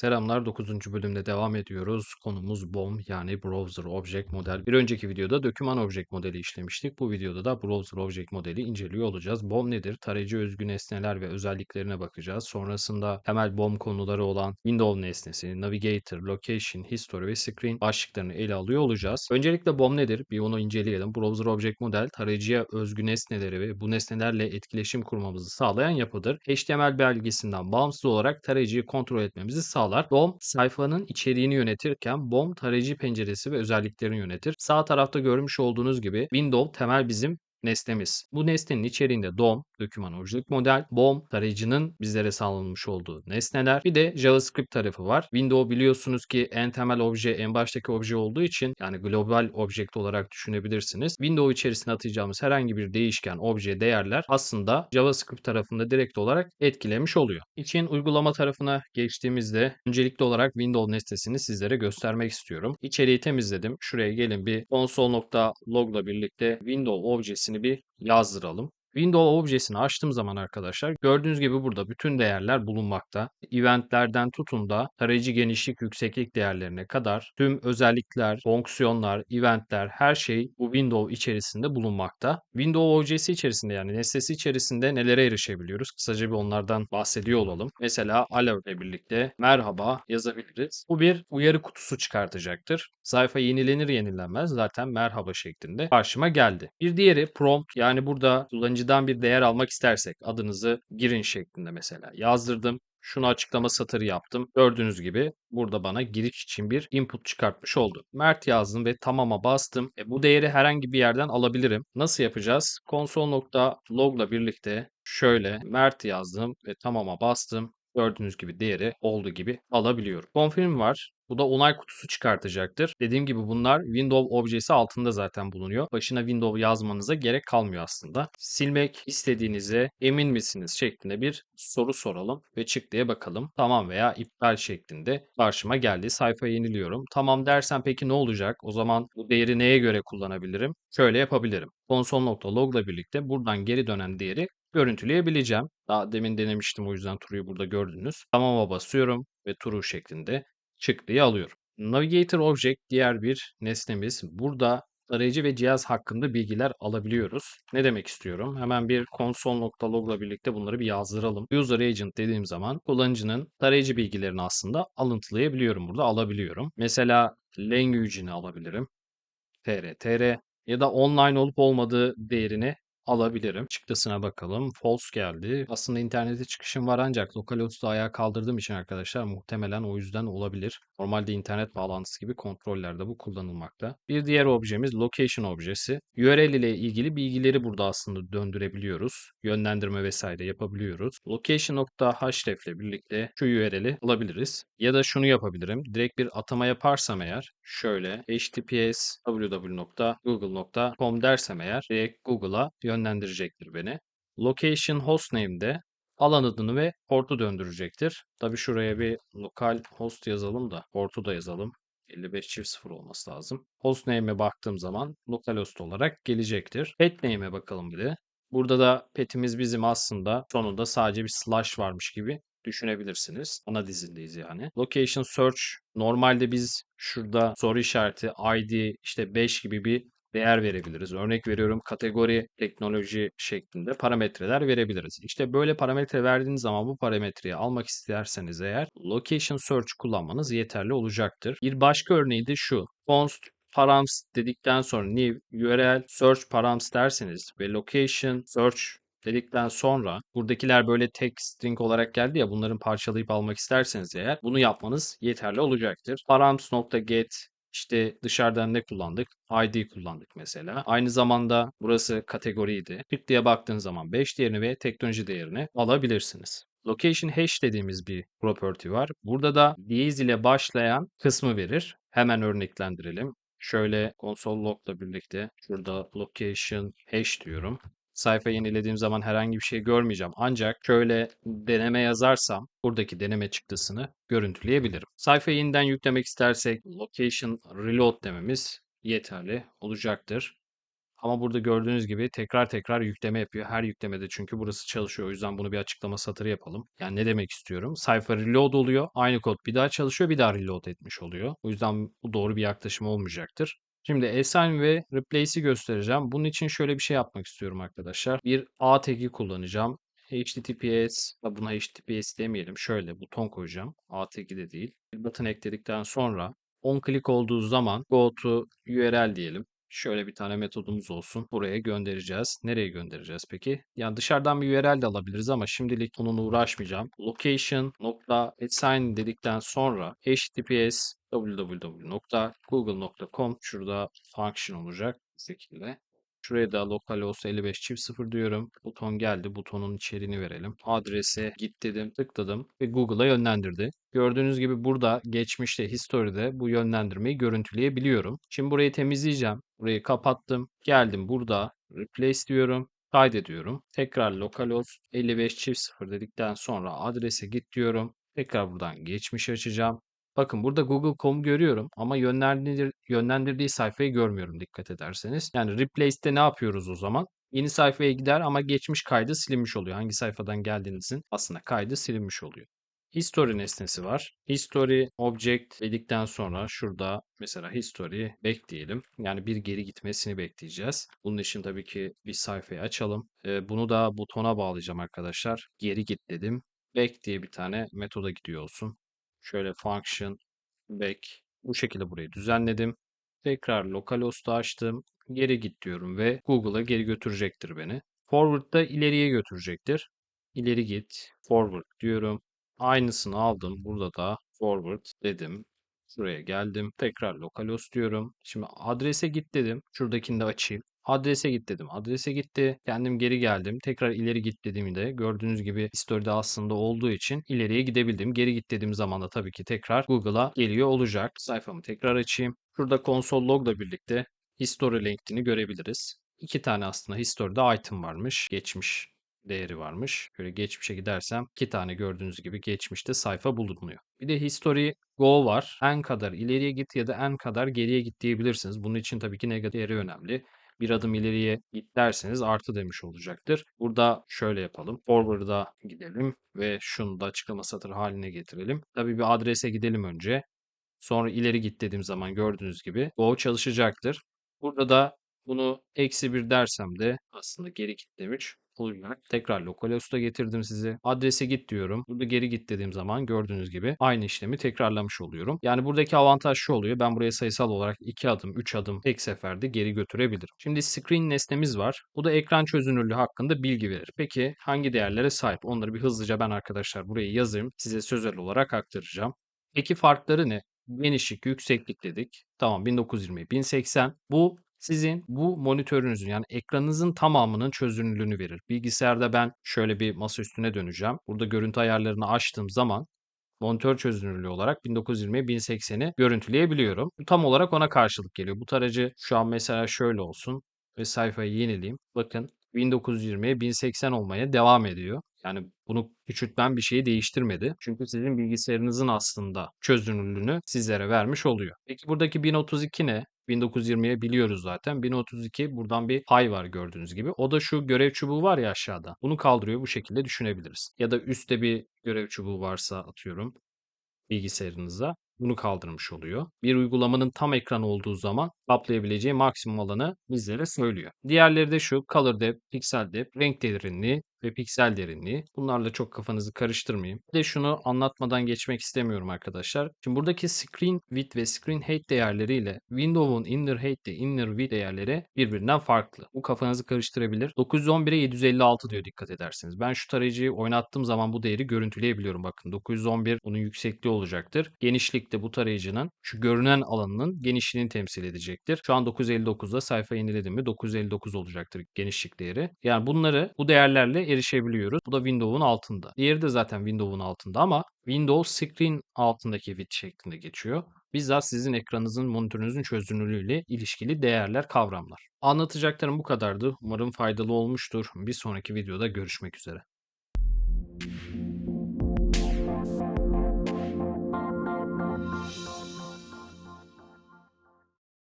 Selamlar 9. bölümde devam ediyoruz. Konumuz BOM yani Browser Object Model. Bir önceki videoda Doküman Object modeli işlemiştik. Bu videoda da Browser Object modeli inceliyor olacağız. BOM nedir? Tarayıcı özgü nesneler ve özelliklerine bakacağız. Sonrasında temel BOM konuları olan Windows nesnesi, Navigator, Location, History ve Screen başlıklarını ele alıyor olacağız. Öncelikle BOM nedir? Bir onu inceleyelim. Browser Object Model tarayıcıya özgü nesneleri ve bu nesnelerle etkileşim kurmamızı sağlayan yapıdır. HTML belgesinden bağımsız olarak tarayıcıyı kontrol etmemizi sağlar sağlar. BOM sayfanın içeriğini yönetirken BOM tarayıcı penceresi ve özelliklerini yönetir. Sağ tarafta görmüş olduğunuz gibi Windows temel bizim nesnemiz. Bu nesnenin içeriğinde DOM, doküman object model, BOM, tarayıcının bizlere sağlanmış olduğu nesneler. Bir de JavaScript tarafı var. Windows biliyorsunuz ki en temel obje, en baştaki obje olduğu için yani global object olarak düşünebilirsiniz. Windows içerisine atacağımız herhangi bir değişken, obje, değerler aslında JavaScript tarafında direkt olarak etkilemiş oluyor. İçin uygulama tarafına geçtiğimizde öncelikli olarak Windows nesnesini sizlere göstermek istiyorum. İçeriği temizledim. Şuraya gelin bir console.log'la birlikte Windows objesi objesini bir yazdıralım. Windows objesini açtığım zaman arkadaşlar gördüğünüz gibi burada bütün değerler bulunmakta. Eventlerden tutun da tarayıcı genişlik yükseklik değerlerine kadar tüm özellikler, fonksiyonlar, eventler her şey bu Windows içerisinde bulunmakta. Windows objesi içerisinde yani nesnesi içerisinde nelere erişebiliyoruz? Kısaca bir onlardan bahsediyor olalım. Mesela alert ile birlikte merhaba yazabiliriz. Bu bir uyarı kutusu çıkartacaktır. Sayfa yenilenir yenilenmez zaten merhaba şeklinde karşıma geldi. Bir diğeri prompt yani burada kullanıcı kullanıcıdan bir değer almak istersek adınızı girin şeklinde mesela yazdırdım. Şunu açıklama satırı yaptım. Gördüğünüz gibi burada bana giriş için bir input çıkartmış oldu. Mert yazdım ve tamama bastım. E, bu değeri herhangi bir yerden alabilirim. Nasıl yapacağız? Console.log ile birlikte şöyle Mert yazdım ve tamama bastım. Gördüğünüz gibi değeri olduğu gibi alabiliyorum. Confirm var. Bu da onay kutusu çıkartacaktır. Dediğim gibi bunlar Windows objesi altında zaten bulunuyor. Başına Windows yazmanıza gerek kalmıyor aslında. Silmek istediğinize emin misiniz şeklinde bir soru soralım ve çık diye bakalım. Tamam veya iptal şeklinde karşıma geldi. Sayfayı yeniliyorum. Tamam dersen peki ne olacak? O zaman bu değeri neye göre kullanabilirim? Şöyle yapabilirim. Console.log ile birlikte buradan geri dönen değeri görüntüleyebileceğim. Daha demin denemiştim o yüzden True'yu burada gördünüz. Tamam'a basıyorum ve True şeklinde çıktıyı alıyorum. Navigator Object diğer bir nesnemiz. Burada arayıcı ve cihaz hakkında bilgiler alabiliyoruz. Ne demek istiyorum? Hemen bir console.log ile birlikte bunları bir yazdıralım. User Agent dediğim zaman kullanıcının tarayıcı bilgilerini aslında alıntılayabiliyorum burada, alabiliyorum. Mesela language'ini alabilirim. tr, tr ya da online olup olmadığı değerini alabilirim. Çıktısına bakalım. False geldi. Aslında internete çıkışım var ancak localhost'u ayağa kaldırdığım için arkadaşlar muhtemelen o yüzden olabilir. Normalde internet bağlantısı gibi kontrollerde bu kullanılmakta. Bir diğer objemiz location objesi. URL ile ilgili bilgileri burada aslında döndürebiliyoruz. Yönlendirme vesaire yapabiliyoruz. Location.href ile birlikte şu URL'i alabiliriz. Ya da şunu yapabilirim. Direkt bir atama yaparsam eğer şöyle https www.google.com dersem eğer direkt Google'a yönlendirecektir beni. Location hostname'de alan adını ve portu döndürecektir. Tabi şuraya bir lokal host yazalım da portu da yazalım. 55 çift 0 olması lazım. Hostname'e baktığım zaman localhost olarak gelecektir. Petname'e bakalım bir de. Burada da petimiz bizim aslında sonunda sadece bir slash varmış gibi düşünebilirsiniz. Ana dizindeyiz yani. Location search normalde biz şurada soru işareti ID işte 5 gibi bir değer verebiliriz. Örnek veriyorum kategori teknoloji şeklinde parametreler verebiliriz. İşte böyle parametre verdiğiniz zaman bu parametreyi almak isterseniz eğer location search kullanmanız yeterli olacaktır. Bir başka örneği de şu. const params dedikten sonra new URL search params derseniz ve location search dedikten sonra buradakiler böyle tek string olarak geldi ya bunların parçalayıp almak isterseniz eğer bunu yapmanız yeterli olacaktır. params.get işte dışarıdan ne kullandık? ID kullandık mesela. Aynı zamanda burası kategoriydi. Diye baktığın zaman 5 değerini ve teknoloji değerini alabilirsiniz. Location hash dediğimiz bir property var. Burada da diyez ile başlayan kısmı verir. Hemen örneklendirelim. Şöyle console log'la birlikte şurada location hash diyorum sayfa yenilediğim zaman herhangi bir şey görmeyeceğim. Ancak şöyle deneme yazarsam buradaki deneme çıktısını görüntüleyebilirim. Sayfayı yeniden yüklemek istersek location reload dememiz yeterli olacaktır. Ama burada gördüğünüz gibi tekrar tekrar yükleme yapıyor. Her yüklemede çünkü burası çalışıyor. O yüzden bunu bir açıklama satırı yapalım. Yani ne demek istiyorum? Sayfa reload oluyor. Aynı kod bir daha çalışıyor. Bir daha reload etmiş oluyor. O yüzden bu doğru bir yaklaşım olmayacaktır. Şimdi assign ve replace'i göstereceğim. Bunun için şöyle bir şey yapmak istiyorum arkadaşlar. Bir A tag'i kullanacağım. HTTPS, buna HTTPS demeyelim. Şöyle buton koyacağım. A tag'i de değil. Bir button ekledikten sonra on click olduğu zaman go to URL diyelim. Şöyle bir tane metodumuz olsun. Buraya göndereceğiz. Nereye göndereceğiz peki? Yani dışarıdan bir URL de alabiliriz ama şimdilik onunla uğraşmayacağım. Location nokta assign dedikten sonra https www.google.com şurada function olacak şekilde. Şuraya da localhost 55 çift 0 diyorum. Buton geldi. Butonun içeriğini verelim. Adrese git dedim. Tıkladım ve Google'a yönlendirdi. Gördüğünüz gibi burada geçmişte history'de bu yönlendirmeyi görüntüleyebiliyorum. Şimdi burayı temizleyeceğim. Burayı kapattım. Geldim burada replace diyorum. Kaydediyorum. Tekrar localhost 55 çift 0 dedikten sonra adrese git diyorum. Tekrar buradan geçmiş açacağım. Bakın burada Google.com'u görüyorum ama yönlendir yönlendirdiği sayfayı görmüyorum dikkat ederseniz. Yani replace'te ne yapıyoruz o zaman? Yeni sayfaya gider ama geçmiş kaydı silinmiş oluyor. Hangi sayfadan geldiğinizin aslında kaydı silinmiş oluyor. History nesnesi var. History object dedikten sonra şurada mesela history back diyelim. Yani bir geri gitmesini bekleyeceğiz. Bunun için tabii ki bir sayfayı açalım. Ee, bunu da butona bağlayacağım arkadaşlar. Geri git dedim. Back diye bir tane metoda gidiyor olsun. Şöyle function back bu şekilde burayı düzenledim. Tekrar localhost'u açtım. Geri git diyorum ve Google'a geri götürecektir beni. Forward'da ileriye götürecektir. İleri git. Forward diyorum. Aynısını aldım. Burada da forward dedim. Şuraya geldim. Tekrar localhost diyorum. Şimdi adrese git dedim. Şuradakini de açayım. Adrese git dedim. Adrese gitti. Kendim geri geldim. Tekrar ileri git dediğimde gördüğünüz gibi historide aslında olduğu için ileriye gidebildim. Geri git dediğim zaman da tabii ki tekrar Google'a geliyor olacak. Sayfamı tekrar açayım. Şurada console log'la birlikte history linkini görebiliriz. İki tane aslında history'de item varmış. Geçmiş değeri varmış. Şöyle geçmişe gidersem iki tane gördüğünüz gibi geçmişte sayfa bulunuyor. Bir de history go var. En kadar ileriye git ya da en kadar geriye git diyebilirsiniz. Bunun için tabii ki negatif değeri önemli bir adım ileriye git derseniz artı demiş olacaktır. Burada şöyle yapalım. Forward'a gidelim ve şunu da açıklama satırı haline getirelim. Tabii bir adrese gidelim önce. Sonra ileri git dediğim zaman gördüğünüz gibi Go çalışacaktır. Burada da bunu eksi bir dersem de aslında geri git demiş olacak. Tekrar localhost'a getirdim sizi. Adrese git diyorum. Burada geri git dediğim zaman gördüğünüz gibi aynı işlemi tekrarlamış oluyorum. Yani buradaki avantaj şu oluyor. Ben buraya sayısal olarak 2 adım, 3 adım tek seferde geri götürebilirim. Şimdi screen nesnemiz var. Bu da ekran çözünürlüğü hakkında bilgi verir. Peki hangi değerlere sahip? Onları bir hızlıca ben arkadaşlar buraya yazayım. Size sözel olarak aktaracağım. Peki farkları ne? Genişlik, yükseklik dedik. Tamam 1920, 1080. Bu sizin bu monitörünüzün yani ekranınızın tamamının çözünürlüğünü verir. Bilgisayarda ben şöyle bir masa üstüne döneceğim. Burada görüntü ayarlarını açtığım zaman monitör çözünürlüğü olarak 1920 1080'i görüntüleyebiliyorum. Tam olarak ona karşılık geliyor. Bu tarayıcı şu an mesela şöyle olsun ve sayfayı yenileyim. Bakın 1920'ye 1080 olmaya devam ediyor. Yani bunu küçültmem bir şeyi değiştirmedi. Çünkü sizin bilgisayarınızın aslında çözünürlüğünü sizlere vermiş oluyor. Peki buradaki 1032 ne? 1920'ye biliyoruz zaten. 1032 buradan bir pay var gördüğünüz gibi. O da şu görev çubuğu var ya aşağıda. Bunu kaldırıyor bu şekilde düşünebiliriz. Ya da üstte bir görev çubuğu varsa atıyorum bilgisayarınıza bunu kaldırmış oluyor. Bir uygulamanın tam ekran olduğu zaman kaplayabileceği maksimum alanı bizlere söylüyor. Diğerleri de şu Color Depth, Pixel Depth, renk derinliği ve piksel derinliği. Bunlarla çok kafanızı karıştırmayayım. Bir de şunu anlatmadan geçmek istemiyorum arkadaşlar. Şimdi buradaki screen width ve screen height değerleriyle Windows'un inner height ile inner width değerleri birbirinden farklı. Bu kafanızı karıştırabilir. 911'e 756 diyor dikkat ederseniz. Ben şu tarayıcıyı oynattığım zaman bu değeri görüntüleyebiliyorum. Bakın 911 bunun yüksekliği olacaktır. Genişlik de bu tarayıcının şu görünen alanının genişliğini temsil edecektir. Şu an 959'da sayfa yeniledim mi 959 olacaktır genişlik değeri. Yani bunları bu değerlerle erişebiliyoruz. Bu da Windows'un altında. Diğeri de zaten Windows'un altında ama Windows Screen altındaki width şeklinde geçiyor. Bizzat sizin ekranınızın, monitörünüzün çözünürlüğüyle ilişkili değerler, kavramlar. Anlatacaklarım bu kadardı. Umarım faydalı olmuştur. Bir sonraki videoda görüşmek üzere.